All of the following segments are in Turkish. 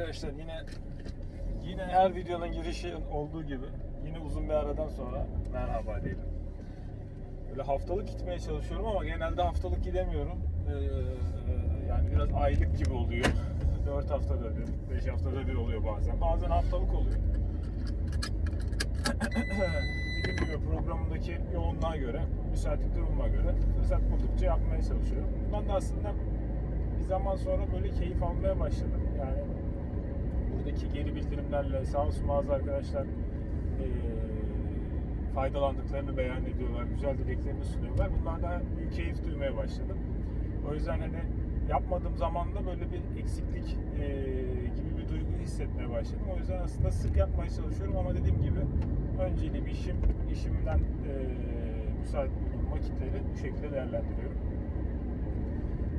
arkadaşlar yine yine her videonun girişi olduğu gibi yine uzun bir aradan sonra merhaba diyelim. Böyle haftalık gitmeye çalışıyorum ama genelde haftalık gidemiyorum. Ee, yani biraz aylık gibi oluyor. 4 haftada bir, 5 haftada bir oluyor bazen. Bazen haftalık oluyor. Dediğim gibi programındaki yoğunluğa göre, müsaitlik durumuma göre fırsat buldukça yapmaya çalışıyorum. Bundan da aslında bir zaman sonra böyle keyif almaya başladım. Yani buradaki geri bildirimlerle sağ olsun bazı arkadaşlar eee, faydalandıklarını beyan ediyorlar, güzel dileklerini sunuyorlar. Bundan daha büyük keyif duymaya başladım. O yüzden hani yapmadığım zaman da böyle bir eksiklik eee, gibi bir duygu hissetmeye başladım. O yüzden aslında sık yapmaya çalışıyorum ama dediğim gibi önceliğim işim, işimden eee müsait bulduğum vakitleri bu şekilde değerlendiriyorum.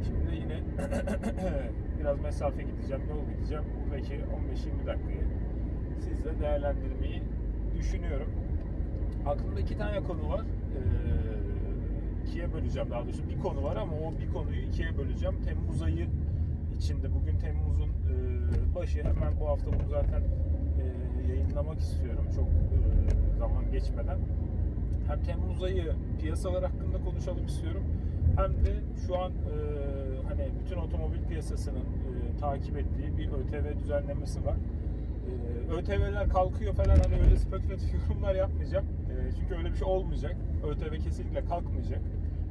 Şimdi yine biraz mesafe gideceğim, yol gideceğim. Buradaki 15-20 dakikayı sizle değerlendirmeyi düşünüyorum. Aklımda iki tane konu var. Ee, ikiye böleceğim daha doğrusu. Bir konu var ama o bir konuyu ikiye böleceğim. Temmuz ayı içinde. Bugün Temmuz'un e, başı. Hemen bu hafta bunu zaten e, yayınlamak istiyorum. Çok e, zaman geçmeden. Hem Temmuz ayı piyasalar hakkında konuşalım istiyorum. Hem de şu an e, hani bütün otomobil piyasasının e, takip ettiği bir ÖTV düzenlemesi var. E, ÖTV'ler kalkıyor falan hani öyle spekülatif yorumlar yapmayacağım. E, çünkü öyle bir şey olmayacak. ÖTV kesinlikle kalkmayacak.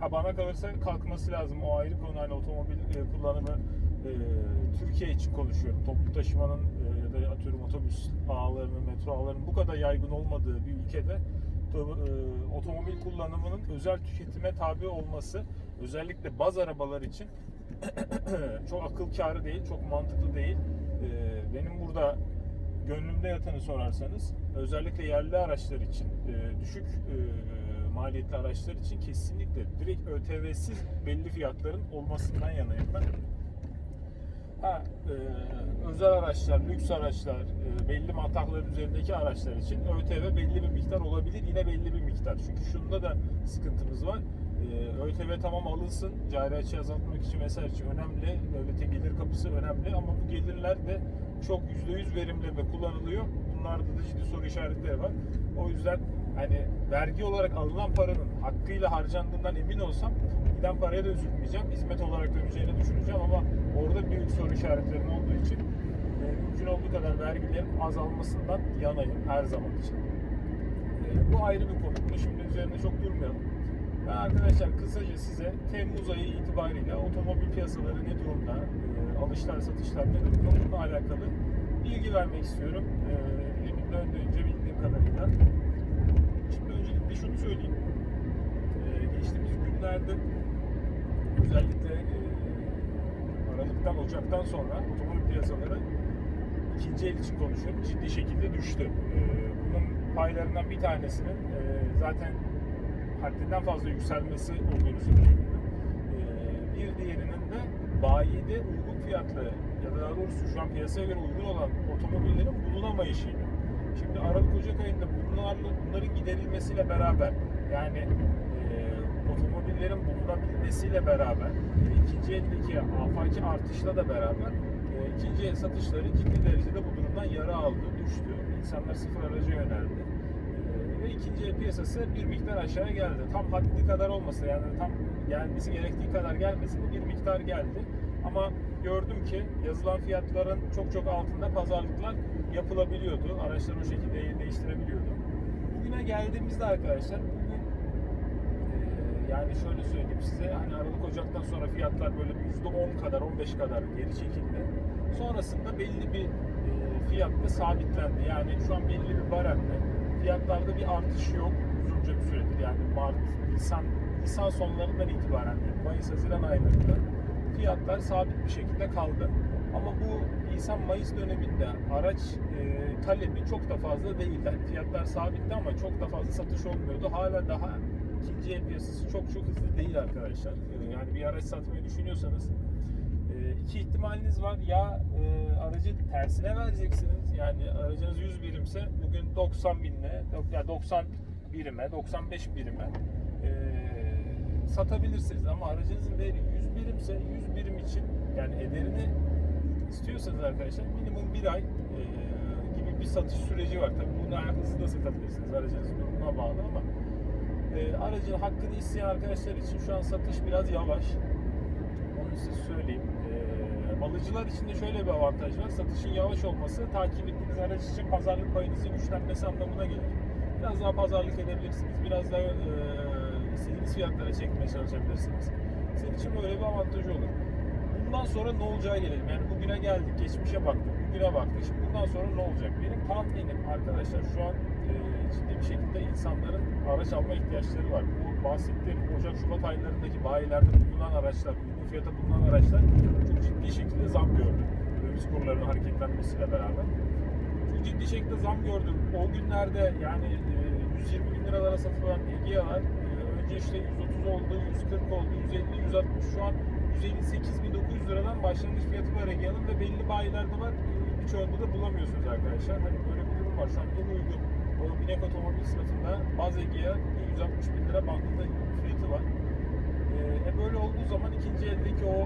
Ha bana kalırsa kalkması lazım. O ayrı konu hani otomobil e, kullanımı e, Türkiye için konuşuyorum. Toplu taşımanın e, ya da atıyorum otobüs ağlarının, metro ağlarının bu kadar yaygın olmadığı bir ülkede e, otomobil kullanımının özel tüketime tabi olması özellikle baz arabalar için çok akıl kârı değil, çok mantıklı değil. E, benim burada gönlümde yatanı sorarsanız özellikle yerli araçlar için e, düşük e, maliyetli araçlar için kesinlikle direkt ÖTV'siz belli fiyatların olmasından yanayım ben. Ha, e, özel araçlar, lüks araçlar, belli matahların üzerindeki araçlar için ÖTV belli bir miktar olabilir. Yine belli bir miktar. Çünkü şunda da sıkıntımız var. E, ÖTV tamam alınsın. Cari açığı azaltmak için vesaire için önemli. Devletin gelir kapısı önemli ama bu gelirler de çok %100 verimli ve kullanılıyor. Bunlarda da ciddi soru işaretleri var. O yüzden hani vergi olarak alınan paranın hakkıyla harcandığından emin olsam giden paraya da üzülmeyeceğim. Hizmet olarak döneceğini düşüneceğim ama orada büyük soru işaretlerim olduğu için e, mümkün olduğu kadar vergilerin azalmasından yanayım her zaman için. E, bu ayrı bir konu. Şimdi üzerinde çok durmayalım. Ben arkadaşlar kısaca size Temmuz ayı itibariyle otomobil piyasaları ne durumda, alışlar satışlar ne durumda bununla alakalı bilgi vermek istiyorum. E, dilimin döndüğünce bildiğim kadarıyla. Şimdi öncelikle şunu söyleyeyim. Geçtiğimiz günlerde özellikle e, Aralık'tan Ocak'tan sonra otomobil piyasaları ikinci el için konuşuyorum ciddi şekilde düştü. Bunun paylarından bir tanesinin zaten haddinden fazla yükselmesi olduğunu söyleyebilirim. E, bir diğerinin de bayide uygun fiyatlı ya da daha doğrusu şu an piyasaya göre uygun olan otomobillerin bulunamayışıydı. Şimdi Aralık Ocak ayında bunlarla, bunların giderilmesiyle beraber yani e, otomobillerin bulunabilmesiyle beraber ikinci eldeki afaki artışla da beraber e, ikinci el satışları ciddi derecede bu durumdan yara aldı, düştü. İnsanlar sıfır araca yöneldi. Piyasası bir miktar aşağıya geldi. Tam haddi kadar olmasa yani tam gelmesi gerektiği kadar gelmesi de bir miktar geldi. Ama gördüm ki yazılan fiyatların çok çok altında pazarlıklar yapılabiliyordu. Araçlar o şekilde değiştirebiliyordu. Bugüne geldiğimizde arkadaşlar bugün yani şöyle söyleyeyim size hani Aralık Ocak'tan sonra fiyatlar böyle bir %10 kadar 15 kadar geri çekildi. Sonrasında belli bir fiyatta sabitlendi. Yani şu an belli bir baremde. Fiyatlarda bir artış yok uzunca bir süredir. Yani Mart, Nisan, Nisan sonlarından itibaren yani Mayıs, Haziran aylarında fiyatlar sabit bir şekilde kaldı. Ama bu Nisan-Mayıs döneminde araç e, talebi çok da fazla değildi. Yani fiyatlar sabitti ama çok da fazla satış olmuyordu. Hala daha ikinci el piyasası çok çok hızlı değil arkadaşlar. E, yani bir araç satmayı düşünüyorsanız iki ihtimaliniz var. Ya e, aracı tersine vereceksiniz. Yani aracınız 100 birimse bugün 90 binle, ya 90 birime, 95 birime e, satabilirsiniz. Ama aracınızın değeri 100 birimse 100 birim için yani ederini istiyorsanız arkadaşlar minimum bir ay e, gibi bir satış süreci var. Tabii bunu hızlı da satabilirsiniz. Aracınızın durumuna bağlı ama e, aracın hakkını isteyen arkadaşlar için şu an satış biraz yavaş. Onu size söyleyeyim. Alıcılar için de şöyle bir avantaj var. Satışın yavaş olması takip ettiğiniz araç için pazarlık payınızın güçlenmesi anlamına gelir. Biraz daha pazarlık edebilirsiniz. Biraz daha e, istediğiniz fiyatlara çekmeye çalışabilirsiniz. Sizin için böyle bir avantajı olur. Bundan sonra ne olacağı gelelim. Yani bugüne geldik, geçmişe baktık, bugüne baktık. Şimdi bundan sonra ne olacak? Benim tahminim arkadaşlar şu an ciddi bir şekilde insanların araç alma ihtiyaçları var. Bu bahsettiğim Ocak, Şubat aylarındaki bayilerde bulunan araçlar, uygun fiyata bulunan araçlar çok ciddi şekilde zam gördü. Döviz kurlarının hareketlenmesiyle beraber. Çok ciddi şekilde zam gördüm. O günlerde yani e, 120 bin liralara satılan Egea'lar e, önce işte 130 oldu, 140 oldu, 150, 160 şu an 158.900 liradan başlangıç fiyatı var Egea'nın ve belli bayilerde var. E, Birçoğunda da bulamıyorsunuz arkadaşlar. Hani böyle bir durum var. Şu an en uygun o binek otomobil sınıfında baz Egea 160 bin lira bandında fiyatı var. E, e böyle olduğu zaman ikinci eldeki o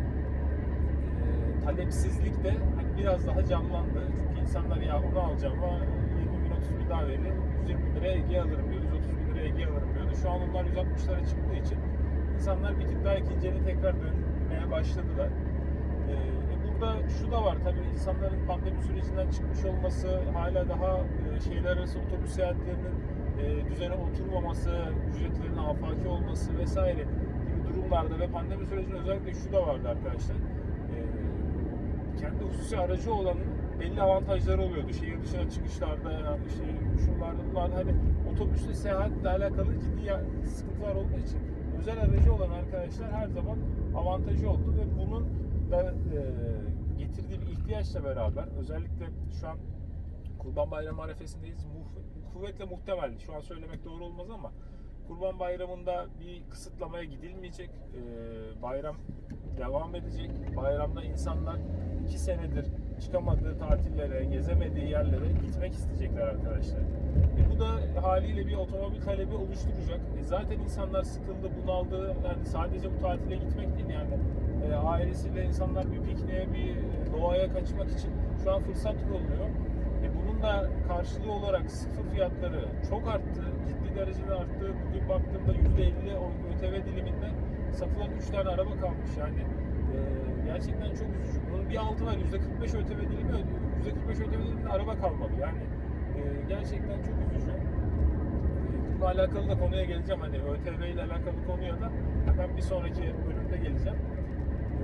e, talepsizlik de hani biraz daha canlandı. Çünkü insanlar ya onu alacağım ama 20 bin 30 bin daha veririm. 120 bin liraya Ege alırım diyordu. 130 bin liraya Ege alırım diyordu. Şu an onlar 160'lara çıktığı için insanlar bir tık daha ikinci tekrar dönmeye başladılar. E, burada şu da var tabii insanların pandemi sürecinden çıkmış olması, hala daha e, şehirler arası otobüs seyahatlerinin e, düzene oturmaması, ücretlerin afaki olması vesaire gibi durumlarda ve pandemi sürecinde özellikle şu da vardı arkadaşlar. E, kendi hususi aracı olanın belli avantajları oluyordu. Şehir dışına çıkışlarda, işte şunlarda bunlarda hani otobüsle seyahatle alakalı ciddi sıkıntılar olduğu için özel aracı olan arkadaşlar her zaman avantajı oldu ve bunun da e, getirdiği bir ihtiyaçla beraber özellikle şu an Kurban Bayramı arefesindeyiz. Muh- kuvvetle muhtemel. Şu an söylemek doğru olmaz ama Kurban Bayramı'nda bir kısıtlamaya gidilmeyecek. Ee, bayram devam edecek. Bayramda insanlar iki senedir çıkamadığı tatillere, gezemediği yerlere gitmek isteyecekler arkadaşlar. E bu da haliyle bir otomobil talebi oluşturacak. E zaten insanlar sıkıldı, bunaldı. Yani sadece bu tatile gitmek değil yani. E, ailesiyle insanlar bir pikniğe, bir doğaya kaçmak için şu an fırsat kolluyor. E bunun da karşılığı olarak sıfır fiyatları çok arttı. Ciddi derecede arttı. Bugün baktığımda %50 o ÖTV diliminde satılan 3 tane araba kalmış. Yani e, gerçekten çok üzücü. Bunun bir altı var. %45 ÖTV dilimi %45 ÖTV diliminde araba kalmadı. Yani e, gerçekten çok üzücü. E, bununla alakalı da konuya geleceğim. Hani ÖTV ile alakalı konuya da hemen bir sonraki bölümde geleceğim.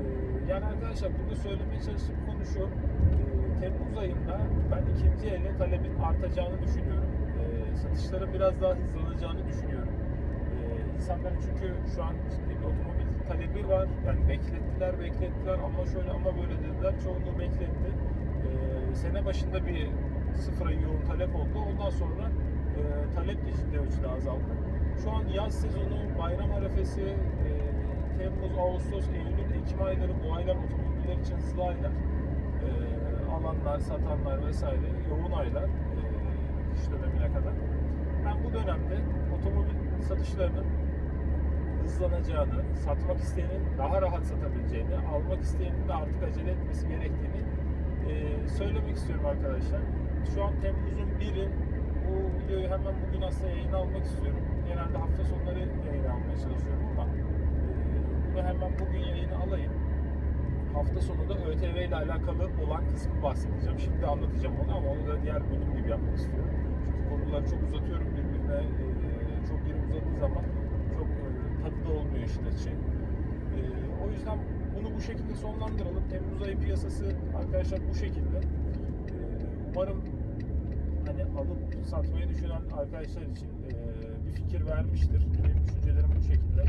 Ee, Yani arkadaşlar burada söylemeye çalıştığım konu şu. Ee, Temmuz ayında ben ikinci ele talebin artacağını düşünüyorum. Ee, Satışların biraz daha hızlanacağını düşünüyorum. Ee, İnsanların çünkü şu an ciddi bir otomobil talebi var. Yani beklettiler, beklettiler ama şöyle ama böyle dediler. Çoğunluğu bekletti. Ee, Sene başında bir sıfıra yoğun talep oldu. Ondan sonra e, talep de ciddi ölçüde azaldı. Şu an yaz sezonu, bayram arefesi, e, Temmuz, Ağustos, Eylül, Ekim ayları bu aylar otomobiller için hızlı aylar. Ee, alanlar, satanlar vesaire yoğun aylar e, kış dönemine kadar. Ben bu dönemde otomobil satışlarının hızlanacağını, satmak isteyenin daha rahat satabileceğini, almak isteyenin de artık acele etmesi gerektiğini e, söylemek istiyorum arkadaşlar. Şu an Temmuz'un 1'i bu videoyu hemen bugün aslında yayına almak istiyorum. Genelde hafta sonları yayına almaya çalışıyorum ama e, bunu hemen bugün yayına alayım. Hafta sonu da ÖTV ile alakalı olan kısmı bahsedeceğim. Şimdi anlatacağım onu ama onu da diğer bölüm gibi yapmak istiyorum. Çünkü konuları çok uzatıyorum birbirine. e, çok yeri uzadığı zaman çok e, tadı da olmuyor işin açı. E, o yüzden bunu bu şekilde sonlandıralım. Temmuz ayı piyasası arkadaşlar bu şekilde. E, umarım hani alıp satmayı düşünen arkadaşlar için e, bir fikir vermiştir. Benim düşüncelerim bu şekilde.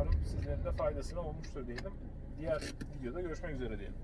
Umarım sizlerin de faydasına olmuştur diyelim. Diğer videoda görüşmek üzere diyelim.